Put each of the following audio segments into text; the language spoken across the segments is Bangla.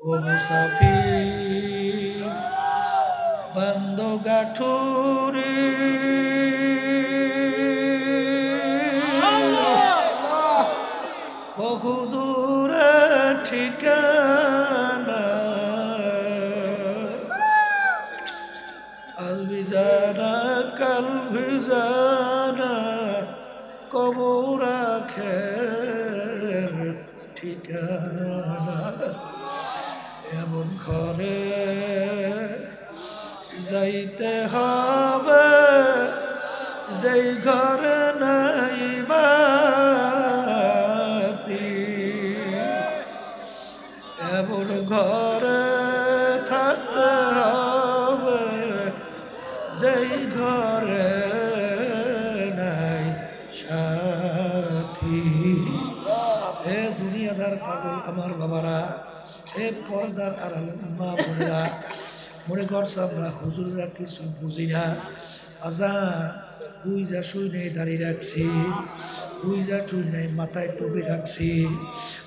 ও মুসাফির বন্ধ গাঠুরে। ঘরে যাইতে হবে, যেই ঘরে নাই বাতি এমন ঘরে থাকতে হবে, যেই ঘরে নাই সাথী। হে দুনিয়াদার পাগল আমার বাবারা। হে পর্দার আড়াল মা বোনেরা মনে করছে আমরা হুজুররা কিছু বুঝি না। আজা বুইজা শুই নেই দাঁড়িয়ে রাখছি বুইজা শুই নেই মাথায় টুপি রাখছি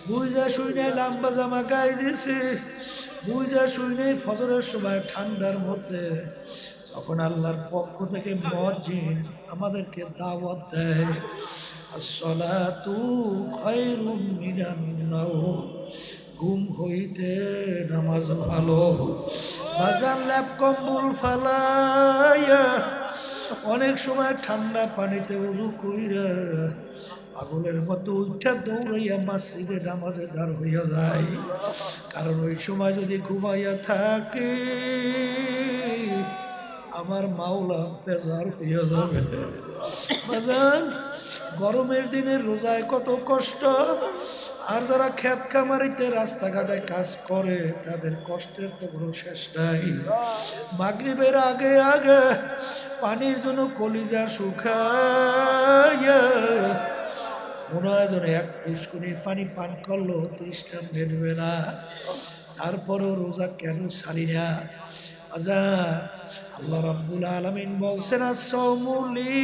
বুইজা শুই নেই লাম্বা জামা গায়ে দিয়েছি বুইজা শুই নেই ফজরের সময় ঠান্ডার মধ্যে তখন আল্লাহর পক্ষ থেকে মসজিদ আমাদেরকে দাওয়াত দেয়, আসসালাতু খায়রুম মিনান নাওম। ঘুম হইতে নামাজ ভালো বাজার ল্যাপ কম্বল ফালাইয়া অনেক সময় ঠান্ডা পানিতে উজু কইরা পাগলের মতো উঠা দৌড়াইয়া মাসিদে নামাজে দাঁড় হইয়া যায়। কারণ ওই সময় যদি ঘুমাইয়া থাকে, আমার মাওলা বেজার হইয়া যাবে। গরমের দিনে রোজায় কত কষ্ট। আর যারা ক্ষেত খামারিতে রাস্তাঘাটে কাজ করে, তাদের কষ্টের তো কোনো শেষ নাই। মাগরিবের আগে আগে পানির জন্য কলিজা শুকাইয়া মনে হয় এক পুষ্কুনির পানি পান করল, তৃষ্ণা মেটবে না। তারপরও রোজা কেন ছাড়ি না? আজা আল্লাহ রাব্বুল আলামিন বলছেন আসসামুলি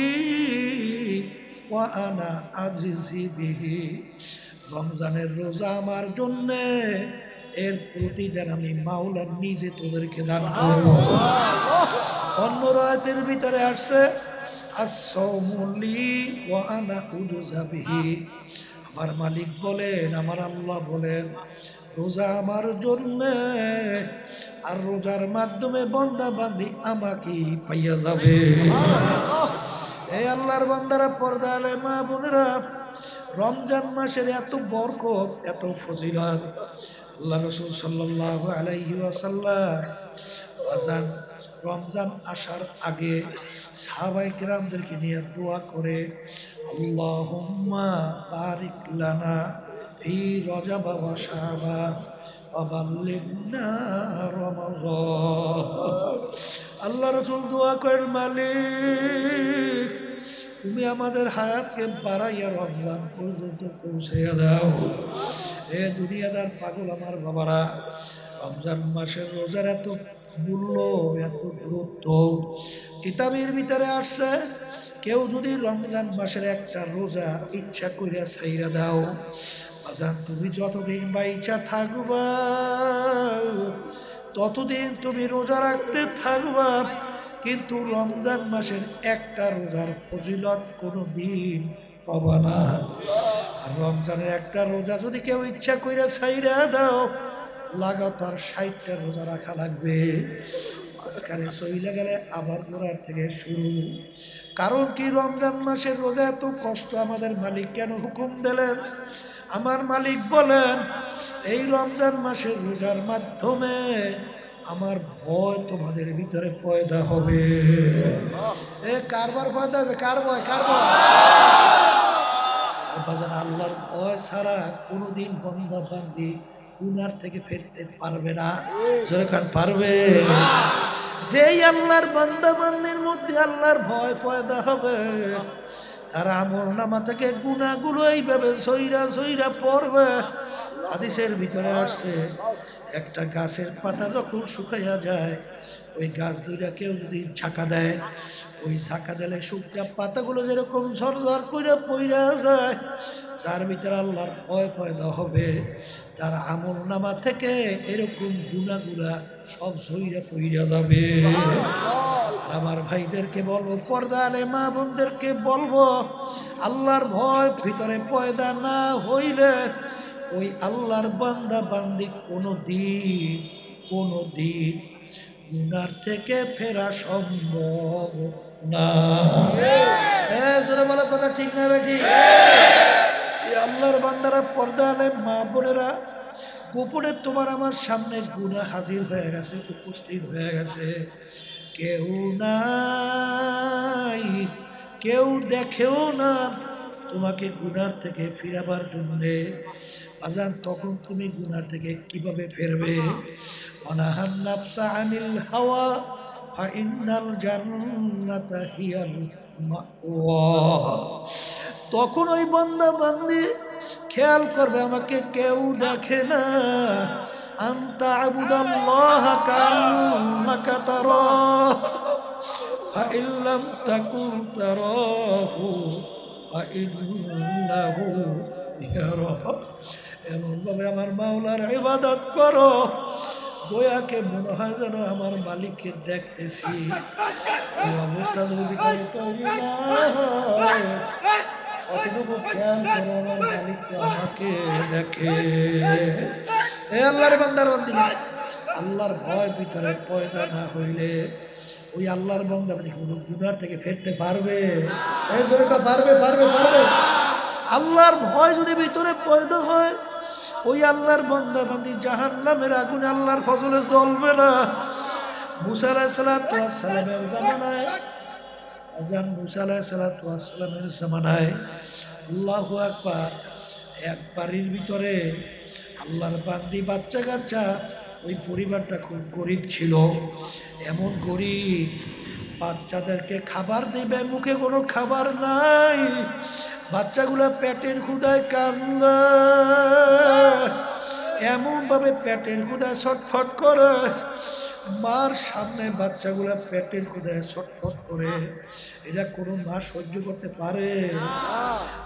ওয়া আনা আজিজি বিহি। রমজানের রোজা আমার জন্যে। এর প্রতি প্রতিদান আমি মাওলার নিজে তোদেরকে দান করব। অন্য রাতের ভিতরে আসছে আমার মালিক বলেন আমার আল্লাহ বলেন রোজা আমার জন্য আর রোজার মাধ্যমে বন্দা বান্দি আমাকে পাইয়া যাবে। এই আল্লাহর বান্দারা পর্দা মা বোনেরা রমজান মাসের এত বরকত, এত ফজিলত। আল্লাহ রসুল সাল্লাহ আলাইহি আজান, রমজান আসার আগে সাহাবাই কিরামদেরকে নিয়ে দোয়া করে, আল্লাহুম্মা বারিক লানা ওয়া শাবান অবাল্লিগনা রমাদান। আল্লাহ রসুল দোয়া করেন, মালিক তুমি আমাদের হায়াতকে বাড়াইয়া রমজান পর্যন্ত পৌঁছাইয়া দাও। এ দুনিয়াদার পাগল আমার বাবারা, রমজান মাসের রোজার এত মূল্য, এত গুরুত্ব। কিতাবের ভিতরে আসছে, কেউ যদি রমজান মাসের একটা রোজা ইচ্ছা করিয়া ছাইরা দাও, বাজান তুমি যতদিন বা ইচ্ছা থাকবা, ততদিন তুমি রোজা রাখতে থাকবা। কিন্তু রমজান মাসের একটা রোজার ফজিলত কোনো দিন পাবা না। আর রমজানের একটা রোজা যদি কেউ ইচ্ছা কইরা ছাইরা দাও, লাগাতার ষাটটা রোজা রাখা লাগবে। মাঝখানে চইলে গেলে আবার গোড়ার থেকে শুরু। কারণ কি রমজান মাসের রোজা এত কষ্ট, আমাদের মালিক কেন হুকুম দিলেন? আমার মালিক বলেন, এই রমজান মাসের রোজার মাধ্যমে আমার ভয় তোমাদের ভিতরে পয়দা হবে। এ কারবার পয়দা হবে? কার ভয়? কার ভয়? আল্লাহর ভয় ছাড়া কোনোদিন বন্ধা বান্ধি কুনার থেকে ফিরতে পারবে না। যেরকম পারবে? যেই আল্লাহর বান্দা বান্দির মধ্যে আল্লাহর ভয় পয়দা হবে, তারা আমল নামা থেকে গুণাগুলো এইভাবে সইরা সইরা পড়বে। হাদিসের ভিতরে আসছে একটা গাছের পাতা যখন শুকাইয়া যায়, ওই গাছ দুইটা কেউ যদি ঝাঁকা দেয়, ওই ঝাঁকা দিলে শুকনা পাতাগুলো যেরকম ঝরঝর করে পইরা যায়, যার ভিতরে আল্লাহর ভয় পয়দা হবে, তার আমল নামা থেকে এরকম গুণাগুলা সব সইরা পইরা যাবে। আমার ভাইদেরকে বলব পর্দা আলে মা বোনদেরকে বলব, আল্লাহর ভয় ভিতরে পয়দা না হইলে ওই আল্লাহর বান্দা বান্দি কোনো দিন কোনো দিন গুনার থেকে ফেরা সম্ভব না। বলো কথা ঠিক না বেঠি? আল্লাহর বান্দারা পর্দা আলে মা বোনেরা, গোপনে তোমার আমার সামনে গুণা হাজির হয়ে গেছে, উপস্থিত হয়ে গেছে। কেউ নাই, কেউ দেখেও না তোমাকে গুনার থেকে ফিরাবার জন্যে। আজান তখন তুমি গুনার থেকে কিভাবে ফেরবে অনাহান নাফসা আনিল হাওয়া ফাইনাল জান্নাতা হিয়াল মাওয়া তখন ওই বান্দা বান্দি খেয়াল করবে আমাকে কেউ দেখে না আন্তা আবুদাল্লাহ কান্নাকা তারা فإن لم تكن تراه فإنه يراك এমনভাবে আমার মাওলার ইবাদত করো দয়াকে মনে হয় যেন আমার মালিককে দেখতেছি। অবস্থা যদি তৈরি হয়, অতটুকু খেয়াল করে আমার মালিক তো আমাকে দেখে। এ আল্লাহর বান্দার বান্দিনা আল্লাহর ভয় ভিতরে পয়দা না হইলে ওই আল্লাহর বন্দা কোনো গুনার থেকে ফেরতে পারবে পারবে পারবে পারবে। আল্লাহর ভয় যদি ভিতরে পয়দা হয় ওই আল্লাহর বন্দা বান্দি জাহান নামের আগুন আল্লাহর ফজলে চলবে না। আল্লাহ একবার ভিতরে আল্লাহর বান্দি বাচ্চা কাচ্চা, ওই পরিবারটা খুব গরিব ছিল। এমন গরিব, বাচ্চাদেরকে খাবার দেবে, মুখে কোনো খাবার নাই। বাচ্চাগুলা পেটের ক্ষুদায় কান্দা এমনভাবে পেটের ক্ষুদায় ছটফট করে। মার সামনে বাচ্চাগুলা পেটের ক্ষুদায় ছটফট করে। এটা কোনো মা সহ্য করতে পারে।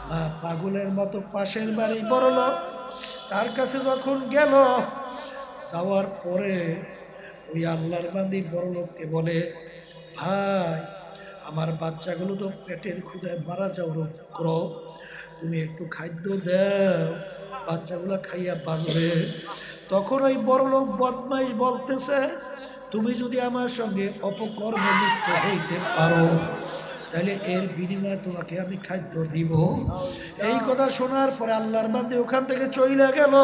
মা পাগলের মতো পাশের বাড়ি বড়ল তার কাছে যখন গেল, যাওয়ার পরে ওই আল্লাহর বান্দি বড় লোককে বলে, ভাই আমার বাচ্চাগুলো তো পেটের ক্ষুদায় মারা যাও করো। তুমি একটু খাদ্য দেও। বাচ্চাগুলো খাইয়া বাঁচবে। তখন ওই বড় লোক বদমাইশ বলতেছে, তুমি যদি আমার সঙ্গে অপকর্মে লিপ্ত হইতে পারো, তাহলে এর বিনিময়ে তোমাকে আমি খাদ্য দিব। এই কথা শোনার পরে আল্লাহর বান্দি ওখান থেকে চইলা গেল।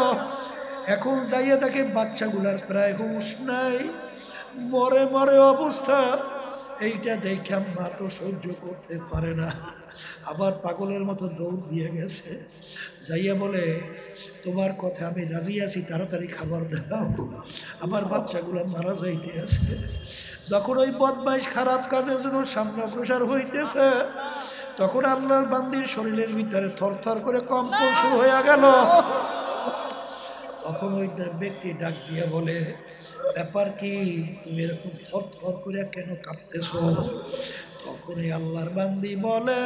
এখন যাইয়া দেখে বাচ্চাগুলার প্রায় হুঁশ নাই। মরে মরে অবস্থা। এইটা দেখে মা তো সহ্য করতে পারে না। আবার পাগলের মতো দৌড় দিয়ে গেছে। যাইয়া বলে, তোমার কথা আমি রাজি আছি, তাড়াতাড়ি খাবার দাও। আমার বাচ্চাগুলো মারা যাইতে আছে। যখন ওই বদমাইশ খারাপ কাজের জন্য সামনে অগ্রসর হইতেছে, তখন আল্লাহর বান্দির শরীরের ভিতরে থরথর করে কম্পন শুরু হয়ে গেল। তখন ওই ব্যক্তি ডাক দিয়ে বলে, ব্যাপার কি, তুমি এরকম থর থর করে কেন কাঁপতেছ? তখন এই আল্লাহর বান্দি বলে,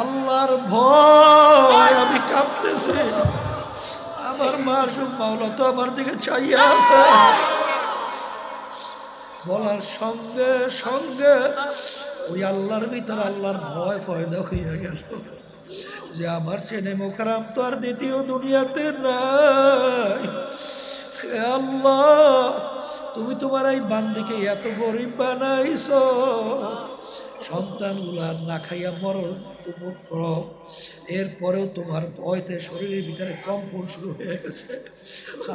আল্লাহর ভয়, আমি কাঁপতেছি। আমার মাসুম মাওলা তো আমার দিকে চাইয়া আছে। বলার সঙ্গে সঙ্গে ওই আল্লাহর ভিতর আল্লাহর ভয় পয়দা হইয়া গেল। যে আমার চেনে মোখারাম তো আর দ্বিতীয় দুনিয়াতে নাই। আল্লাহ, তুমি তোমার এই বান্দিকে এত গরিব বানাইছ। সন্তানগুলা না খাইয়া মরণ এরপরেও তোমার ভয়তে শরীরের ভিতরে কম্পন শুরু হয়ে গেছে।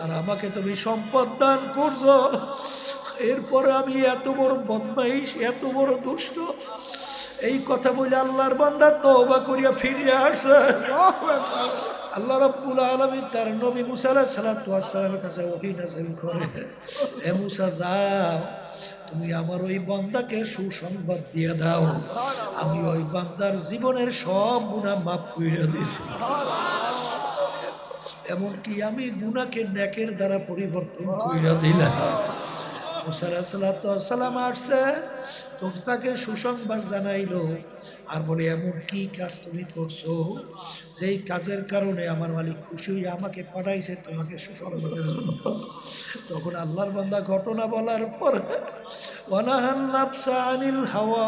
আর আমাকে তুমি সম্পদ দান করছ। এরপরে আমি এত বড় বদমাইশ, এত বড় দুষ্ট। এই কথা বলে আল্লাহর বান্দা তওবা করিয়া ফিরে আসছে। আল্লাহ রাব্বুল আলামিন তার নবী মুসা আলাইহিস কাছে ওহী করে। হে মুসা, যাও, তুমি আমার ওই বান্দাকে সুসংবাদ দিয়ে দাও। আমি ওই বান্দার জীবনের সব গুনাহ মাফ করে দিয়েছি এমনকি আমি গুনাকে নেকের দ্বারা পরিবর্তন কইরা দিলাম। সালাম আসছে তো তাকে সুসংবাদ জানাইলো। আর বলে, এমন কি কাজ তুমি করছ? যেই কাজের কারণে আমার মালিক খুশি হয়ে আমাকে পাঠাইছে, তোমাকে সুসংবাদের জন্য তখন আল্লাহর বান্দা ঘটনা বলার পর, ওয়ানাহান নাফসা আনিল হাওয়া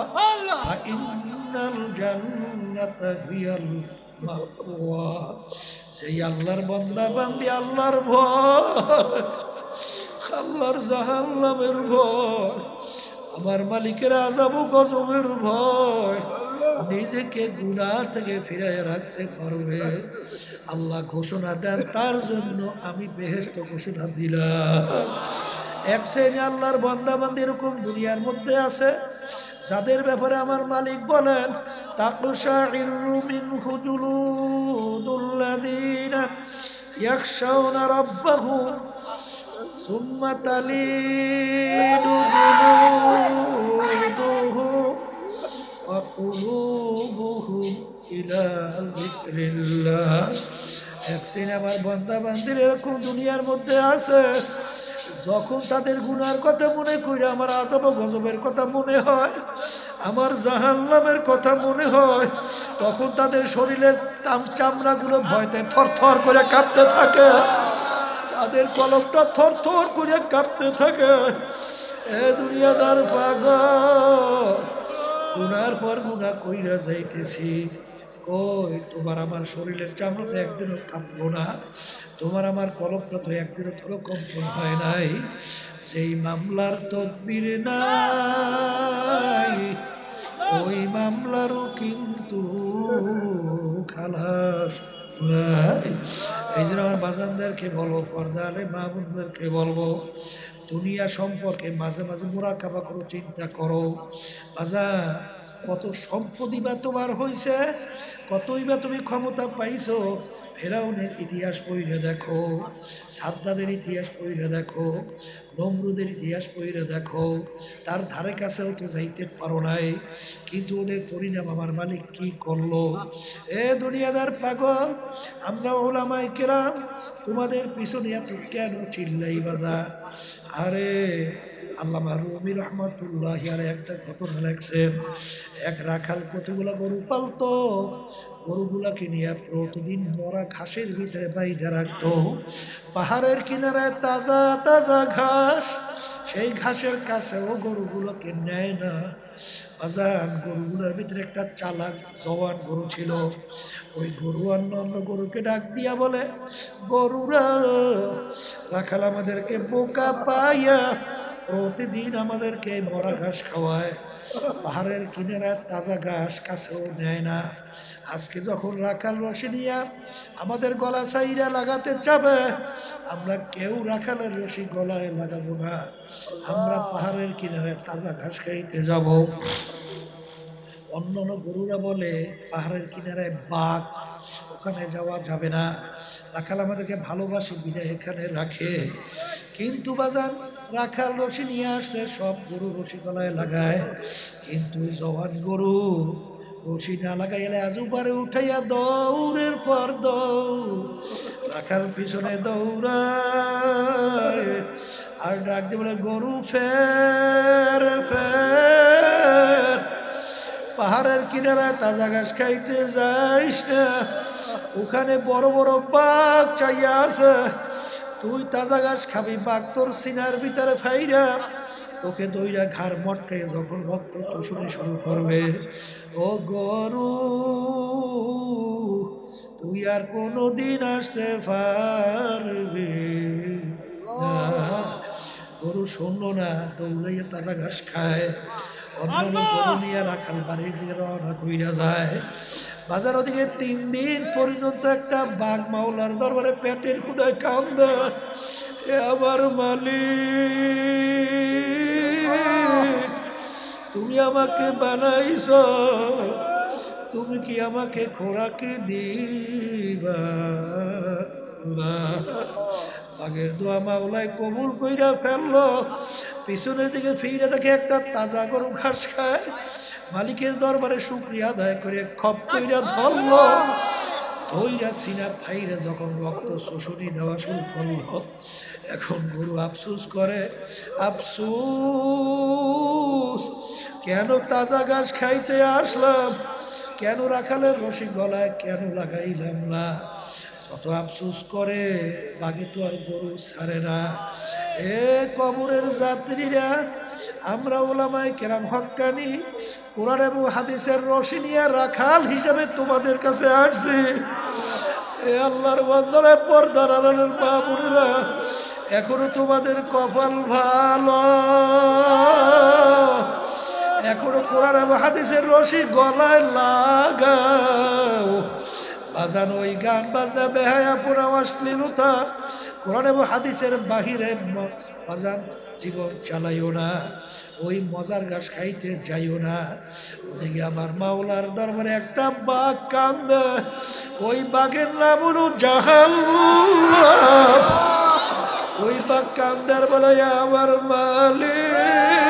সেই আল্লাহর বান্দা, বান্দি আল্লাহর ভয়। আল্লাহর জাহান্নামের ভয়, আমার মালিকের আজাব গজবের ভয়। নিজেকে গুনার থেকে ফিরাই রাখতে পারবে। আল্লাহ ঘোষণা দেন, তার জন্য আমি বেহেস্ত ঘোষণা দিলাম। এক শ্রেণি আল্লাহর বন্দাবান্দি এরকম দুনিয়ার মধ্যে আছে, যাদের ব্যাপারে আমার মালিক বলেন তাকুশাইরু ثم تلين جلودهم وقلوبهم إلى ذكر الله এক সিনেমার বন্দা বান্দির এরকম দুনিয়ার মধ্যে আছে যখন তাদের গুনার কথা মনে করে আমার আজব ও গজবের কথা মনে হয় আমার জাহান্নামের কথা মনে হয় তখন তাদের শরীরের চাম- চামড়াগুলো ভয়তে থরথর করে কাঁপতে থাকে তাদের কলমটা থর থর করে কাঁপতে থাকে। এ দুনিয়াদার পাগল, গুনার পর গুনা কইরা যাইতেছি। ওই তোমার আমার শরীরের চামড়া তো একদিনও কাঁপবো না। তোমার আমার কলমটা তো একদিনও তোর কম্পন হয় নাই। সেই মামলার তদবির নাই। ওই মামলারও কিন্তু খালাস নাই। এই জন্য আমার বাজানদেরকে বলব পর্দা আলে মা বলব, দুনিয়া সম্পর্কে মাঝে মাঝে মোরা কাবা করো, চিন্তা করো। বাজা কত সম্পদই বা তোমার হয়েছে কতই বা তুমি ক্ষমতা পাইছো, ফেরাউনের ইতিহাস পড়ে দেখো, সাদ্দাদের ইতিহাস পড়ে দেখো। নমরুদের ইতিহাস পড়ে দেখো, তার ধারে কাছেও তো যাইতে পারো নাই। কিন্তু ওদের পরিণাম আমার মালিক কি করল? এ দুনিয়াদার পাগল, আমরা ওলামাই কেরাম, তোমাদের পিছনে এত কেন চিল্লাই বাজা আরে আল্লামা রুমি রহমতুল্লাহ আর একটা ঘটনা লেখছেন। এক রাখাল কতগুলা গরু পালতো, গরুগুলাকে নিয়ে প্রতিদিন মরা ঘাসের ভিতরে বাইধে রাখতো। পাহাড়ের কিনারায় তাজা তাজা ঘাস, সেই ঘাসের কাছেও গরুগুলোকে নেয় না। বাজান গরুগুলোর ভিতরে একটা চালাক জওয়ান গরু ছিল। ওই গরু অন্য গরুকে ডাক দিয়া বলে, গরুরা, রাখাল আমাদেরকে বোকা পাইয়া প্রতিদিন আমাদেরকে ভরা ঘাস খাওয়ায়। পাহাড়ের কিনারা তাজা ঘাস কাছেও দেয় না। আজকে যখন রাখাল রসে নিয়ে আমাদের গলা সাইরা লাগাতে চাবে আমরা কেউ রাখালের রশি গলায় লাগাবো না। আমরা পাহাড়ের কিনারে তাজা ঘাস খাইতে যাব। অন্যান্য গরুরা বলে, পাহাড়ের কিনারায় বাঘ, ওখানে যাওয়া যাবে না। রাখাল আমাদেরকে ভালোবাসে, বিদায় এখানে রাখে। কিন্তু বাজান রাখাল রশি নিয়ে আসছে, সব গরু রশি গলায় লাগায়। কিন্তু জওয়ান গরু রশি না লাগাইলে আজ পারে উঠাইয়া দৌড়ের পর দৌড়। রাখাল পিছনে দৌড়ায়, আর ডাক দিয়ে বলে, গরু ফের ফের পাহাড়ের কিনারায় তাজা ঘাস খাইতে যাইস না। ওখানে বড় বড় বাঘ চাইয়া আছে। তুই তাজা ঘাস খাবি, বাঘ তোর সিনার ভিতরে ফাইরা তোকে দইরা ঘাড় মটকে যখন ভক্ত শুশুনি শুরু করবে। ও গরু, তুই আর কোনো দিন আসতে পারবি গরু শুনলো না, দৌড়াইয়া তাজা ঘাস খায়। অন্য গরু নিয়ে রাখাল বাড়ির দিকে রওনা কইরা যায়। বাজার ওদিকে তিন দিন পর্যন্ত একটা বাঘ মাওলার দরবারে পেটের খুদায় কান্দা। এ আমার মালিক তুমি আমাকে বানাইছ তুমি কি আমাকে খোরাকি দিবা? বাঘের দোয়া মাওলায় কবুল কইরা ফেলল। পিছনের দিকে ফিরে দেখে একটা তাজা গরম ঘাস খায়। মালিকের দরবারে শুক্রিয়া আদায় করে খপ কইরা ধরলো। ধৈরা সিনা ফাইরা যখন রক্ত শোষণী দেওয়া শুরু করল, এখন গরু আফসুস করে, আফসুস, কেন তাজা ঘাস খাইতে আসলাম? কেন রাখালের রসি গলায় কেন লাগাইলাম না? যত আফসুস করে বাগে তো আর গরু ছাড়ে না। এ কবরের যাত্রীরা, আমরা ওলামাই কেরাম হক্কানি, কোরআন এবং হাদিসের রশি নিয়ে রাখাল হিসাবে তোমাদের কাছে আসছি। এ আল্লাহর বন্দরে পর্দার আলালের মা বোনেরা, এখনও তোমাদের কপাল ভালো। এখনও কোরআন এবং হাদিসের রশি গলায় লাগাও। বাজানো ওই গান বাজনা বেহায়া পুরা অশ্লীলতা কোরআন এবং হাদিসের বাহিরে বাজান জীবন চালাইও না। ওই মজার ঘাস খাইতে যাইও না। ওদিকে আমার মাওলার দরবারে একটা বাঘ কান্দে। ওই বাঘের নাম হলো জাহাল। ওই বাঘ কান্দার বলে, আমার মালিক,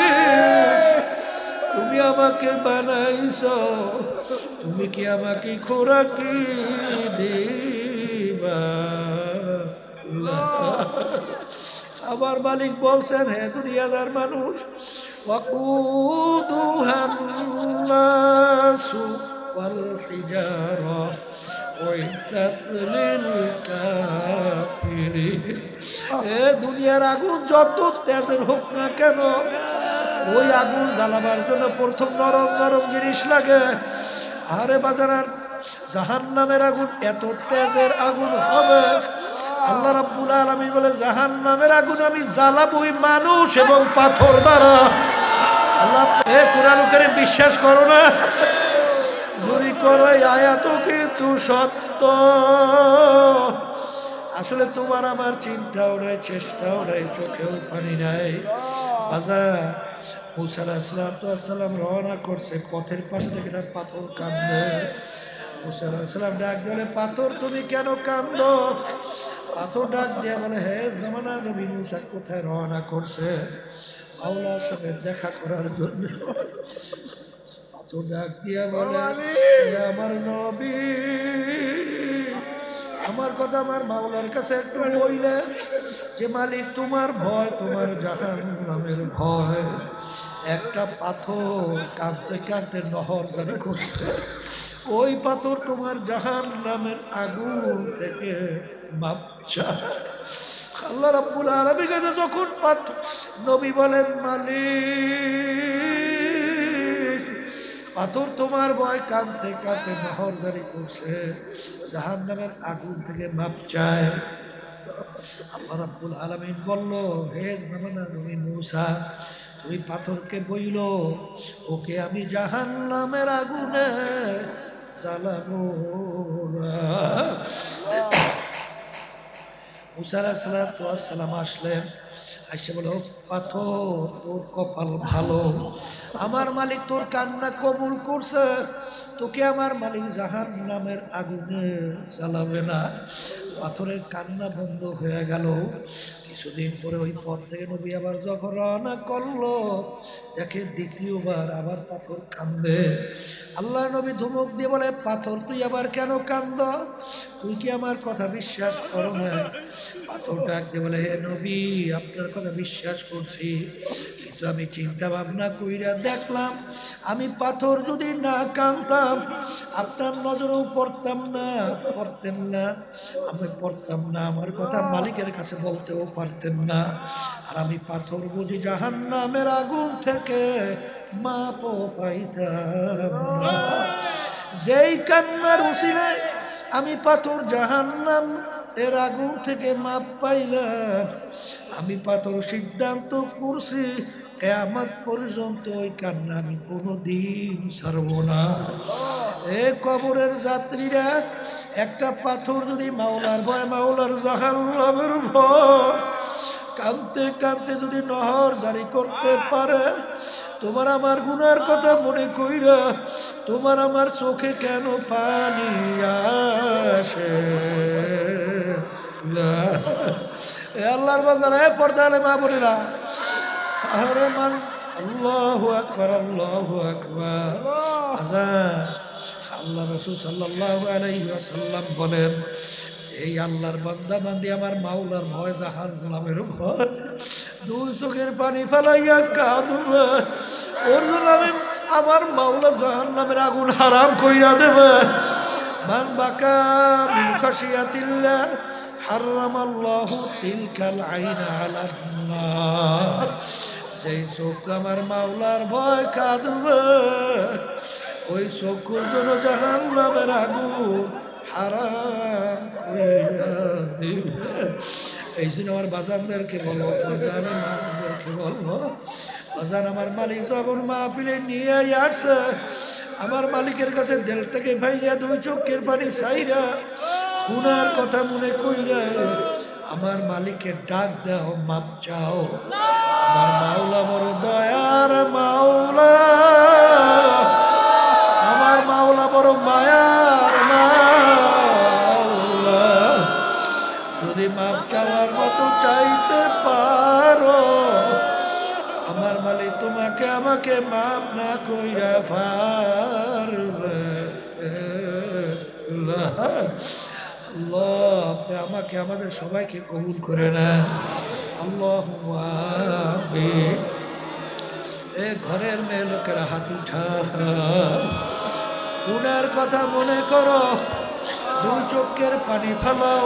তুমি আমাকে বানাইছ। তুমি কি আমাকে খোরাকি আমার মালিক বলছেন, হে দুনিয়াদার মানুষ দুনিয়ার আগুন যত তেজের হোক না কেন, ওই আগুন জ্বালাবার জন্য প্রথম নরম নরম জিনিস লাগে। আরে বাজার আর জাহান নামের আগুন, এত তেজের আগুন হবে। আল্লাহ রাব্বুল আলামিন বলে জাহান নামের আগুন আমি জ্বালাবই মানুষ এবং পাথর দ্বারা। আল্লাহ কোরআন বিশ্বাস করো না। যদি করো আয়াত কিন্তু সত্য। আসলে তোমার আমার চিন্তাও নাই, চেষ্টাও নাই, চোখেও পানি নাই। আজা মুসালাম রওনা করছে, পথের পাশে থেকে পাথর কান্দে মুসালাম ডাক দিলে পাথর তুমি কেন কান্দ পাথর ডাক দিয়ে বলে হে জামানা নবী মুসা কোথায় রওনা করছে? আওলার সঙ্গে দেখা করার জন্য। পাথর ডাক দিয়ে বলে "হে আমার নবী আমার কথা আমার মাওলার কাছে একটু বইলে যে মালিক তোমার ভয় তোমার জাহান নামের ভয়। একটা পাথর কাঁদতে কাঁদতে নহর জারি করছে ওই পাথর তোমার জাহান নামের আগুন থেকে চায়। আল্লাহ রাব্বুল আলামিন কাছে যখন পাথর নবী বলেন, মালিক, পাথর তোমার ভয় কাঁদতে কাঁদতে নহর জারি করছে জাহান নামের আগুন থেকে মাপ চায় আল্লাহ রাব্বুল আলামিন বলল, হে জামানার নবী মূসা, তুমি পাথরকে বইল, ওকে আমি জাহান নামের আগুনে সালাম আসলেন। আসে বলে, "ও পাথর, তোর কপাল ভালো। আমার মালিক তোর কান্না কবুল করছে। তোকে আমার মালিক জাহান নামের আগুনে জ্বালাবে না। পাথরের কান্না বন্ধ হয়ে গেল। কিছুদিন পরে ওই পথ থেকে নবী আবার যখন রওনা করল, দেখে দ্বিতীয়বার আবার পাথর কান্দে। আল্লাহ নবী ধুমক দিয়ে বলে, পাথর, তুই আবার কেন কান্দ? তুই কি আমার কথা বিশ্বাস করো না পাথর ডাক দিয়ে বলে, হে নবী, আপনার কথা বিশ্বাস করছি। কিন্তু আমি চিন্তা ভাবনা কইরা দেখলাম, আমি পাথর যদি না কানতাম, আপনার নজরেও পড়তাম না, পড়তেন না। আমি পড়তাম না, আমার কথা মালিকের কাছে বলতেও পারতেন না। আর আমি পাথর বুঝি জাহান নামের আগুন থেকে মাপ পাইতাম যেই কান্নার উসিলে আমি পাথর জাহান্নাম এর আগুন থেকে মাপ পাইলাম, আমি পাথর সিদ্ধান্ত করছি কেয়ামত পর্যন্ত ওই কান্না আমি কোনো দিন ছাড়ব না। এ কবরের যাত্রীরা, একটা পাথর যদি মাওলার ভয়, মাওলার জাহান্নামের ভয়, কাঁদতে কাঁদতে যদি নহর জারি করতে পারে, তোমার আমার গুনার কথা মনে কইরা, তোমার আমার চোখে কেন পানি আসে? আল্লাহর বান্দারা, এ পর্দা আলে মা বোনেরা আরে মান আল্লাহু আকবার আল্লাহু আকবার আল্লাহ রসুল সাল্লাহ আলাইসাল্লাম বলেন, এই আল্লাহর বান্দা বান্দি আমার মাওলার ভয় জাহান নামের ভয়, দুই চোখের পানি ফেলাইয়া কাঁদবে। ওর আমি আমার মাওলা জাহান নামের আগুন হারাম কইরা দেবে। মান বাকা মিন খাশিয়াতিল্লাহ, হারামাল্লাহু তিলকাল আইনা আলান যেই চোখ আমার মাওলার ভয় কাঁদবে। ওই চোখের জন্য জাহান নামের আগুন হারাম এই জন্য আমার বাজানদেরকে বলব মাদেরকে বলব, বাজান আমার মালিক যখন মাহফিলে নিয়ে আসছে, আমার মালিকের কাছে দেল থেকে ভাইয়া দুই চোখের পানি সাইরা উনার কথা মনে কইরা, আমার মালিকের ডাক দাও মাপ চাও। আমার মাওলা বড় দয়ার মাওলা। আমার মাওলা বড় মায়ার মাওলা। যদি মাপ চাওয়ার মতো চাইতে পারো, আমার মালিক তোমাকে আমাকে মাপ না কইরা পারবে। আল্লাহ, আপনি আমাকে, আমাদের সবাইকে কবুল করে নেন। আল্লাহ এ ঘরের মেয়ে লোকেরা হাত উঠা উনার কথা মনে করো। দুই চোখের পানি ফেলাও।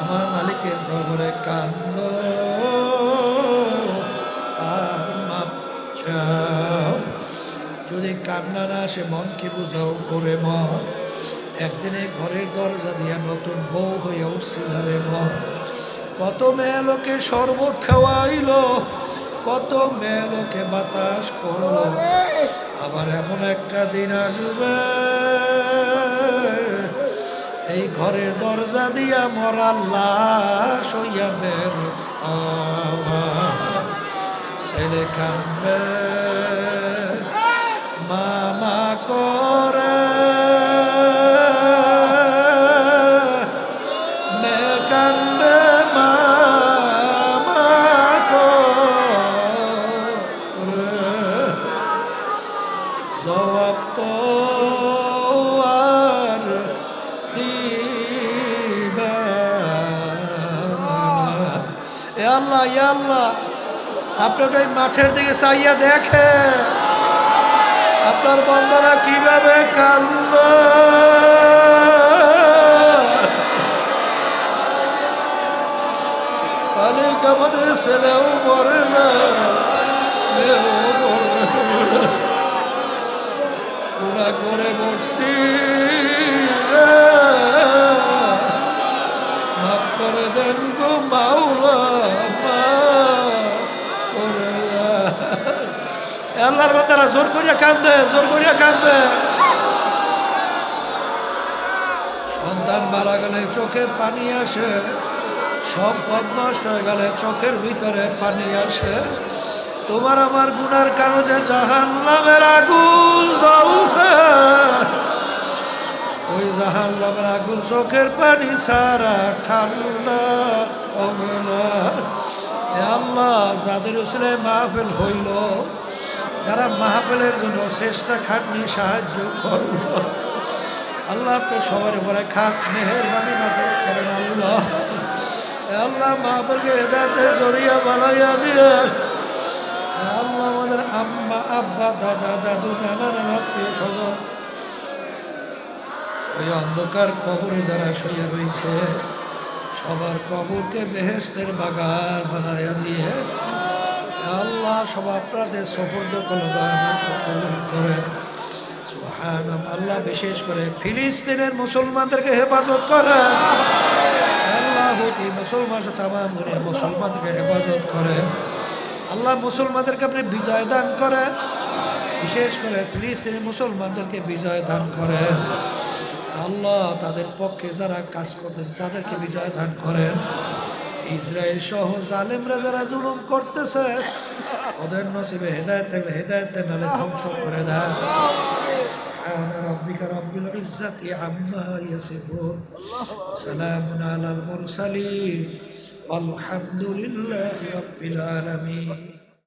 আমার মালিকের দরবারে কান্দ। যদি কান্না না আসে মনকে বুঝাও? করে মন। একদিনে ঘরের দরজা দিয়া নতুন বউ হয়ে উঠছিল রে মন। কত মেয়ে লোকে শরবত খাওয়াইলো, কত মেয়ে লোকে বাতাস করল। আবার এমন একটা দিন আসবে, এই ঘরের দরজা দিয়া মরা লাশ হইয়া বের ছেলে কান্দবে আল্লাহ আল্লাহ আপনি ওই মাঠের দিকে চাইয়া দেখে আপনার বন্ধারা কীভাবে কান্দ অনেক আমাদের ছেলেও মরে না করে মাফ করে দেন গো মাওলা। আল্লাহর বান্দারা জোর করিয়া কান্দে, জোর করিয়া কান্দে। সন্তান মারা গেলে চোখে পানি আসে, সম্পদ নষ্ট হয়ে গেলে চোখের ভিতরে পানি আসে। তোমার আমার গুনার কারণে জাহান নামের আগুন জ্বলছে। ওই জাহান নামের আগুন চোখের পানি সারা ঠান্ডা আল্লাহ, যাদের উসলে মাহফিল হইল, যারা মাহফিলের জন্য চেষ্টা খাটনি সাহায্য করল, আল্লাহ আপনি সবার উপরে খাস মেহেরবানি নাজর করেন, আল্লাহ। আল্লাহ মাহফিলকে হেদায়তের জড়িয়া বানাইয়া দিয়ে আল্লাহ আমাদের আম্মা, আব্বা, দাদা, দাদু, নানা নানা আত্মীয় স্বজন ওই অন্ধকার কবরে যারা শুয়ে রয়েছে, সবার কবরকে বেহেস্তের বাগান বানাইয়া দিয়ে আল্লাহ সব আপনাদের সফর্দ করে। আল্লাহ বিশেষ করে ফিলিস্তিনের মুসলমানদেরকে হেফাজত করেন আল্লাহ মুসলমান তামাম মুসলমানদেরকে হেফাজত করে। আল্লাহ মুসলমানদেরকে আপনি বিজয় দান করেন বিশেষ করে ফিলিস্তিনি মুসলমানদেরকে বিজয় দান করেন আল্লাহ তাদের পক্ষে যারা কাজ করতেছে তাদেরকে বিজয় দান করেন ইসরায়েল সহ জালেমরা যারা জুলুম করতেছে ওদের নসিবে হেদায়ত থাকলে হেদায়ত নালে ধ্বংস করে দেয় سبحان ربك رب العزة عما يصفون سلام على المرسلين والحمد لله رب العالمين